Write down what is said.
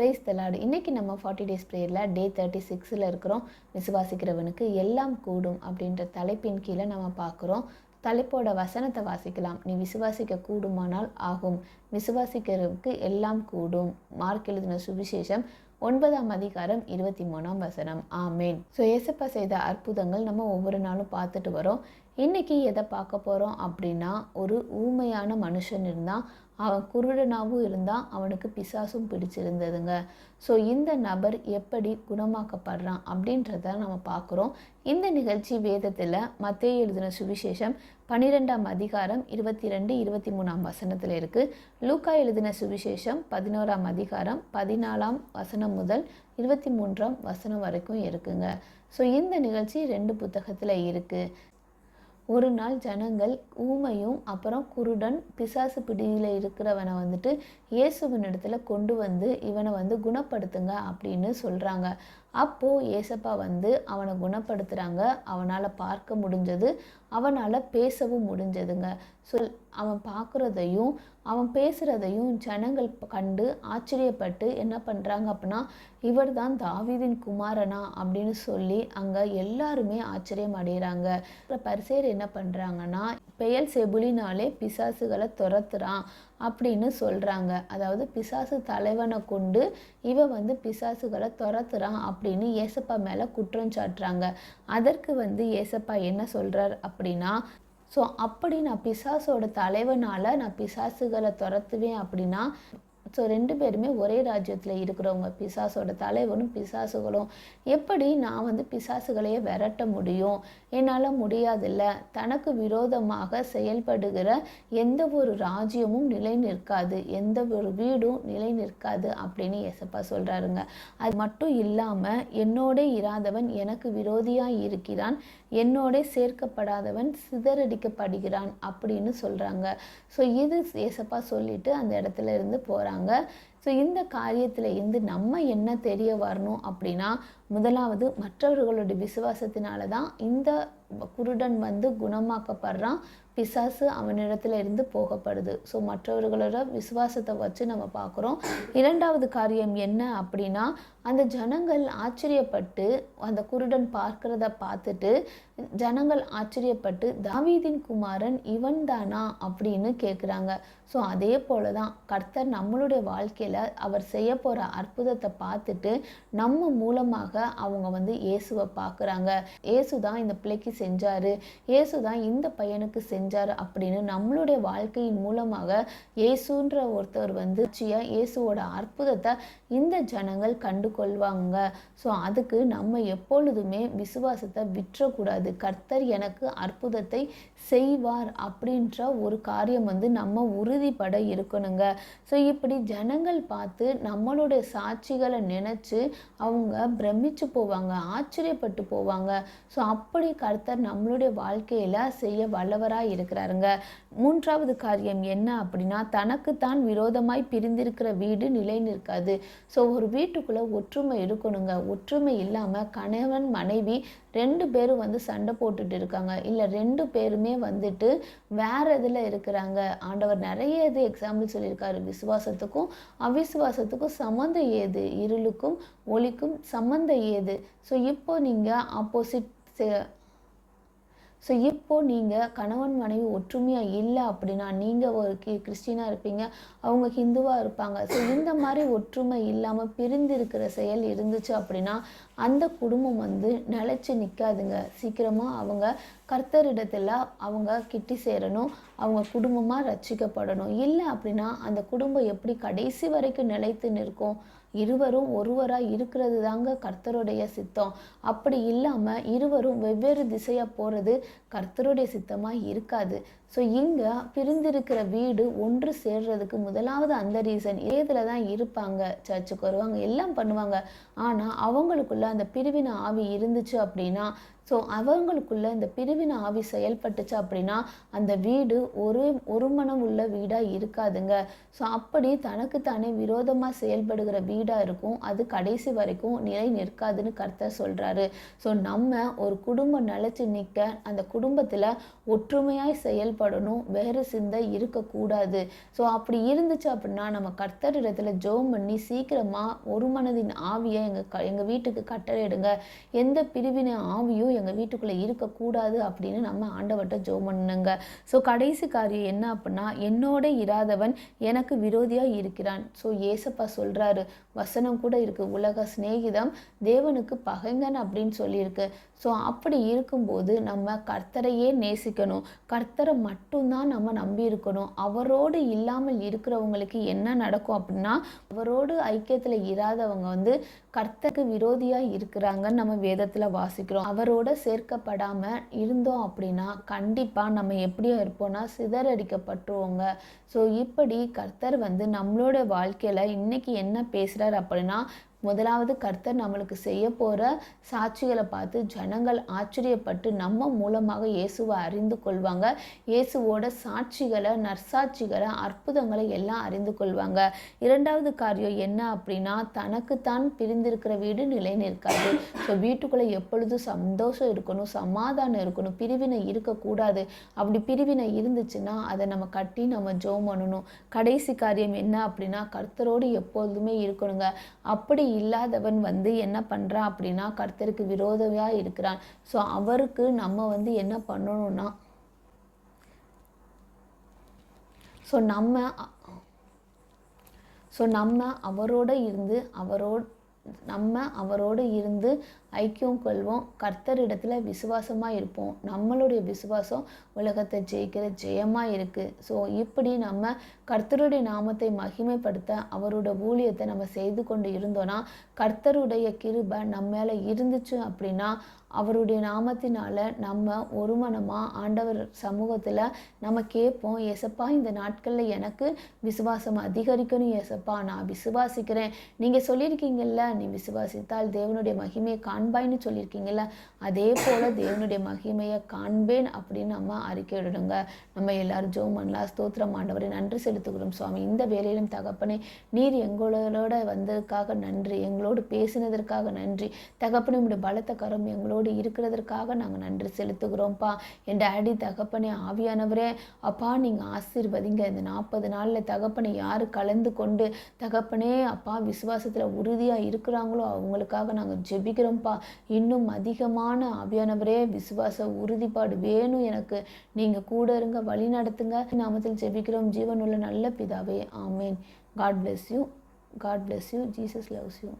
Price the Lord இன்றைக்கி நம்ம forty days ப்ரேயரில் டே தேர்ட்டி சிக்ஸில் இருக்கிறோம். விசுவாசிக்கிறவனுக்கு எல்லாம் கூடும் அப்படின்ற தலைப்பின் கீழே நம்ம பார்க்குறோம். தலைப்போட வசனத்தை வாசிக்கலாம். நீ விசுவாசிக்க கூடுமானால் ஆகும். விசுவாசிக்கிறதுக்கு எல்லாம் கூடும். மார்க் எழுதின சுவிசேஷம் ஒன்பதாம் அதிகாரம் இருபத்தி மூணாம் வசனம். ஆமேன். ஸோ ஏசப்பா செய்த அற்புதங்கள் நம்ம ஒவ்வொரு நாளும் பார்த்துட்டு வரோம். இன்னைக்கு எதை பார்க்க போகிறோம் அப்படின்னா ஒரு ஊமையான மனுஷன் இருந்தால் அவன் குருடனாகவும் இருந்தான் அவனுக்கு பிசாசும் பிடிச்சிருந்ததுங்க. ஸோ இந்த நபர் எப்படி குணமாக்கப்படுறான் அப்படின்றத நம்ம பார்க்குறோம். இந்த நிகழ்ச்சி வேதத்தில் மத்திய எழுதின சுவிசேஷம் பன்னிரெண்டாம் அதிகாரம் இருபத்தி ரெண்டு இருபத்தி மூணாம் வசனத்தில் இருக்குது லூக்கா எழுதின சுவிசேஷம் பதினோராம் அதிகாரம் பதினாலாம் வசனம் முதல் இருபத்தி மூன்றாம் வசனம் வரைக்கும் இருக்குங்க. ஸோ இந்த நிகழ்ச்சி ரெண்டு புத்தகத்தில் இருக்குது ஒரு நாள் ஜனங்கள் ஊமையும் அப்புறம் குருடன் பிசாசு பிடியில் இருக்கிறவனை வந்துட்டு இயேசுவின் இடத்துல கொண்டு வந்து இவனை வந்து குணப்படுத்துங்க அப்படின்னு சொல்கிறாங்க அப்போது ஏசப்பா வந்து அவனை குணப்படுத்துகிறாங்க அவனால் பார்க்க முடிஞ்சது. அவனால் பேசவும் முடிஞ்சதுங்க. சொல் அவன் பார்க்குறதையும் அவன் பேசுகிறதையும் ஜனங்கள் கண்டு ஆச்சரியப்பட்டு என்ன பண்ணுறாங்க அப்படின்னா இவர் தான் தாவிதின் குமாரனா? அப்படின்னு சொல்லி அங்கே எல்லாருமே ஆச்சரியம் அடைகிறாங்க பரிசேர் என்ன பண்ணுறாங்கன்னா பெயல் செபுலினாலே பிசாசுகளை துரத்துறான். அப்படின்னு சொல்கிறாங்க அதாவது பிசாசு தலைவனை கொண்டு இவன் வந்து பிசாசுகளை துரத்துறான் அப்படின்னு ஏசப்பா மேலே குற்றம் சாட்டுறாங்க. அதற்கு வந்து ஏசப்பா என்ன சொல்கிறார் அப்படின்னா ஸோ அப்படி நான் பிசாசோட தலைவனால் நான் பிசாசுகளை துரத்துவேன் அப்படின்னா ஸோ ரெண்டு பேருமே ஒரே ராஜ்யத்தில் இருக்கிறவங்க. பிசாசோட தலைவனும் பிசாசுகளும். எப்படி நான் வந்து பிசாசுகளையே விரட்ட முடியும்? என்னால் முடியாதில்ல. தனக்கு விரோதமாக செயல்படுகிற எந்த ஒரு ராஜ்யமும் நிலை நிற்காது. எந்த ஒரு வீடும் நிலை நிற்காது அப்படின்னு எசப்பா சொல்கிறாருங்க அது மட்டும் இல்லாமல் என்னோட இராதவன் எனக்கு விரோதியாக இருக்கிறான். என்னோட சேர்க்கப்படாதவன் சிதறடிக்கப்படுகிறான் அப்படின்னு சொல்கிறாங்க ஸோ இது ஏசப்பா சொல்லிட்டு அந்த இடத்துல இருந்து போகிறாங்க 啊。ஸோ இந்த காரியத்தில் இருந்து நம்ம என்ன தெரிய வரணும் அப்படின்னா முதலாவது மற்றவர்களுடைய விசுவாசத்தினால தான் இந்த குருடன் வந்து குணமாக்கப்படுறான். பிசாசு அவனிடத்துல இருந்து போகப்படுது. ஸோ மற்றவர்களோட விசுவாசத்தை வச்சு நம்ம பார்க்குறோம். இரண்டாவது காரியம் என்ன அப்படின்னா அந்த ஜனங்கள் ஆச்சரியப்பட்டு அந்த குருடன் பார்க்கிறத பார்த்துட்டு ஜனங்கள் ஆச்சரியப்பட்டு தாவீதின் குமாரன் இவன் தானா அப்படின்னு கேட்குறாங்க ஸோ அதே போல தான் கர்த்தர் நம்மளுடைய வாழ்க்கையில் அவர் செய்ய போகிற அற்புதத்தை பார்த்துட்டு நம்ம மூலமாக அவங்க வந்து இயேசுவை பார்க்குறாங்க. இயேசு தான் இந்த பிள்ளைக்கு செஞ்சார். இயேசு தான் இந்த பையனுக்கு செஞ்சார் அப்படின்னு நம்மளுடைய வாழ்க்கையின் மூலமாக இயேசுன்ற ஒருத்தர் வந்து இயேசுவோட அற்புதத்தை இந்த ஜனங்கள் கண்டு கொள்வாங்க ஸோ அதுக்கு நம்ம எப்பொழுதுமே விசுவாசத்தை விற்றக்கூடாது. கர்த்தர் எனக்கு அற்புதத்தை செய்வார் அப்படின்ற ஒரு காரியம் வந்து நம்ம உறுதிப்பட இருக்கணுங்க. ஸோ இப்படி ஜனங்கள் பார்த்து நம்மளுடைய சாட்சிகளை நினச்சி அவங்க பிரமிச்சு போவாங்க ஆச்சரியப்பட்டு போவாங்க. ஸோ அப்படி கர்த்தர் நம்மளுடைய வாழ்க்கையில் செய்ய வல்லவராக இருக்கிறாருங்க. மூன்றாவது காரியம் என்ன அப்படின்னா தனக்குத்தான் விரோதமாய் பிரிந்திருக்கிற வீடு நிலை நிற்காது. ஸோ ஒரு வீட்டுக்குள்ளே ஒற்றுமை இருக்கணுங்க. ஒற்றுமை இல்லாமல் கணவன் மனைவி ரெண்டு பேரும் வந்து சண்டை போட்டுட்டு இருக்காங்க. இல்லை ரெண்டு பேருமே வந்துட்டு வேற இதில் இருக்கிறாங்க. ஆண்டவர் நிறைய இது எக்ஸாம்பிள் சொல்லியிருக்காரு. விசுவாசத்துக்கும் அவிசுவாசத்துக்கும் சம்மந்தம் ஏது? இருளுக்கும் ஒளிக்கும் சம்மந்தம் ஏது? ஸோ இப்போ நீங்கள் ஆப்போசிட் ஸோ இப்போது நீங்கள் கணவன் மனைவி ஒற்றுமையாக இல்லை அப்படின்னா நீங்கள் ஒரு கி கிறிஸ்டினாக இருப்பீங்க அவங்க ஹிந்துவாக இருப்பாங்க. ஸோ இந்த மாதிரி ஒற்றுமை இல்லாமல் பிரிந்திருக்கிற செயல் இருந்துச்சு அப்படின்னா அந்த குடும்பம் வந்து நிலச்சி நிற்காதுங்க சீக்கிரமாக அவங்க கர்த்தரிடத்தில் அவங்க கிட்டி சேரணும் அவங்க குடும்பமாக ரட்சிக்கப்படணும். இல்லை அப்படின்னா அந்த குடும்பம் எப்படி கடைசி வரைக்கும் நிலைத்து நிற்கும்? இருவரும் ஒருவராக இருக்கிறது தாங்க கர்த்தருடைய சித்தம். அப்படி இல்லாமல் இருவரும் வெவ்வேறு திசையாக போகிறது கர்த்தருடைய சித்தமாக இருக்காது. ஸோ இங்கே பிரிந்திருக்கிற வீடு ஒன்று சேர்றதுக்கு முதலாவது அந்த ரீசன் ஏதில் தான் இருப்பாங்க சர்ச்சுக்கு வருவாங்க எல்லாம் பண்ணுவாங்க. ஆனால் அவங்களுக்குள்ள அந்த பிரிவின ஆவி இருந்துச்சு அப்படின்னா ஸோ அவங்களுக்குள்ள இந்த பிரிவின ஆவி செயல்பட்டுச்சு அப்படின்னா அந்த வீடு ஒரு ஒரு மனம் உள்ள வீடாக இருக்காதுங்க. ஸோ அப்படி தனக்குத்தானே விரோதமாக செயல்படுகிற வீடாக இருக்கும். அது கடைசி வரைக்கும் நிலை நிற்காதுன்னு கர்த்தர் சொல்கிறாரு ஸோ நம்ம ஒரு குடும்பம் நிலச்சி நிற்க அந்த குடும்பத்தில் ஒற்றுமையாய் செயல்படணும். வேறு சிந்தை இருக்கக்கூடாது. ஸோ அப்படி இருந்துச்சு அப்படின்னா நம்ம கர்த்தர் இடத்துல ஜோம் பண்ணி சீக்கிரமாக ஒரு மனதின் ஆவியை எங்கள் க எங்கள் வீட்டுக்கு கட்டளையிடுங்க. எந்த பிரிவினை ஆவியும் எங்கள் வீட்டுக்குள்ளே இருக்கக்கூடாது அப்படின்னு நம்ம ஆண்டவர்கிட்ட ஜோ பண்ணுங்க ஸோ கடைசி காரியம் என்ன அப்படின்னா என்னோட இராதவன் எனக்கு விரோதியாக இருக்கிறான். ஸோ ஏசப்பா சொல்கிறாரு வசனம் கூட இருக்குது உலக சிநேகிதம் தேவனுக்கு பகைங்கன் அப்படின்னு சொல்லியிருக்கு. ஸோ அப்படி இருக்கும்போது நம்ம கர்த்தரையே நேசிக்கணும். கர்த்தரை மட்டும்தான் நம்ம நம்பி இருக்கணும். அவரோடு இல்லாமல் இருக்கிறவங்களுக்கு என்ன நடக்கும் அப்படின்னா அவரோடு ஐக்கியத்தில் இராதவங்க வந்து கர்த்தருக்கு விரோதியாக இருக்கிறாங்கன்னு நம்ம வேதத்தில் வாசிக்கிறோம். அவரோட சேர்க்கப்படாமல் இருந்தோம் அப்படின்னா கண்டிப்பாக நம்ம எப்படியோ இருப்போம்னா சிதறடிக்கப்பட்டுருவோங்க. ஸோ இப்படி கர்த்தர் வந்து நம்மளோட வாழ்க்கையில் இன்றைக்கி என்ன பேசுகிறார் அப்படின்னா முதலாவது கர்த்தர் நம்மளுக்கு செய்ய போகிற சாட்சிகளை பார்த்து ஜனங்கள் ஆச்சரியப்பட்டு நம்ம மூலமாக இயேசுவை அறிந்து கொள்வாங்க. இயேசுவோட சாட்சிகளை நற்சாட்சிகளை அற்புதங்களை எல்லாம் அறிந்து கொள்வாங்க. இரண்டாவது காரியம் என்ன அப்படின்னா தனக்குத்தான் பிரிந்திருக்கிற வீடு நிலை நிற்காது. ஸோ வீட்டுக்குள்ளே எப்பொழுதும் சந்தோஷம் இருக்கணும் சமாதானம் இருக்கணும் பிரிவினை இருக்கக்கூடாது. அப்படி பிரிவினை இருந்துச்சுன்னா அதை நம்ம கட்டி நம்ம ஜோம் பண்ணணும். கடைசி காரியம் என்ன அப்படின்னா கர்த்தரோடு எப்பொழுதுமே இருக்கணுங்க. அப்படி இல்லாதவன் வந்து என்ன பண்ணுறான் அப்படின்னா கர்த்தருக்கு விரோதமாக இருக்கிறான். ஸோ அவருக்கு நம்ம வந்து என்ன பண்ணணும்னா ஸோ நம்ம ஸோ நம்ம அவரோட இருந்து அவரோட நம்ம அவரோடு இருந்து ஐக்கியம் கொள்வோம். கர்த்தரிடத்தில் விசுவாசமாக இருப்போம். நம்மளுடைய விசுவாசம் உலகத்தை ஜெயிக்கிற ஜெயமாக இருக்குது ஸோ இப்படி நம்ம கர்த்தருடைய நாமத்தை மகிமைப்படுத்த அவரோட ஊழியத்தை நம்ம செய்து கொண்டு இருந்தோன்னா கர்த்தருடைய கிருபை நம்ம மேலே இருந்துச்சு அப்படின்னா அவருடைய நாமத்தினால நம்ம ஒரு மனமாக ஆண்டவர் சமூகத்தில் நம்ம கேட்போம் ஏசப்பா இந்த நாட்களில் எனக்கு விசுவாசம் அதிகரிக்கணும் ஏசப்பா நான் விசுவாசிக்கிறேன். நீங்கள் சொல்லியிருக்கீங்கல்ல நீ விசுவாசித்தால் தேவனுடைய மகிமையை காண்பாய்ன்னு சொல்லியிருக்கீங்கல்ல? அதே போல் தேவனுடைய மகிமையை காண்பேன் அப்படின்னு நம்ம அறிக்கையிடுங்க. நம்ம எல்லாரும் ஜோம் பண்ணலாம். ஸ்தோத்திரம் ஆண்டவரை நன்றி செலுத்துகிறோம் சுவாமி. இந்த வேலையிலும் தகப்பனே நீர் எங்களோட வந்ததுக்காக நன்றி. எங்களோடு பேசினதற்காக நன்றி. தகப்பனே உடைய பலத்த கரம் எங்களோடு இருக்கிறதற்காக நாங்கள் நன்றி செலுத்துகிறோம்ப்பா. என் டேடி தகப்பனே ஆவியானவரே அப்பா நீங்கள் ஆசீர்வதிங்க. இந்த நாற்பது நாளில் தகப்பனை யார் கலந்து கொண்டு தகப்பனே அப்பா விசுவாசத்தில் உறுதியாக இருக்கிறாங்களோ அவங்களுக்காக நாங்கள் ஜெபிக்கிறோம்ப்பா. இன்னும் அதிகமான அபியானவரே விசுவாச உறுதிப்பாடு வேணும் எனக்கு. நீங்கள் கூட இருங்க வழி நடத்துங்க. நாமத்தில் ஜெபிக்கிறோம். ஜீவனுள்ள நல்ல பிதாவே ஆமேன். God bless you God bless you Jesus loves you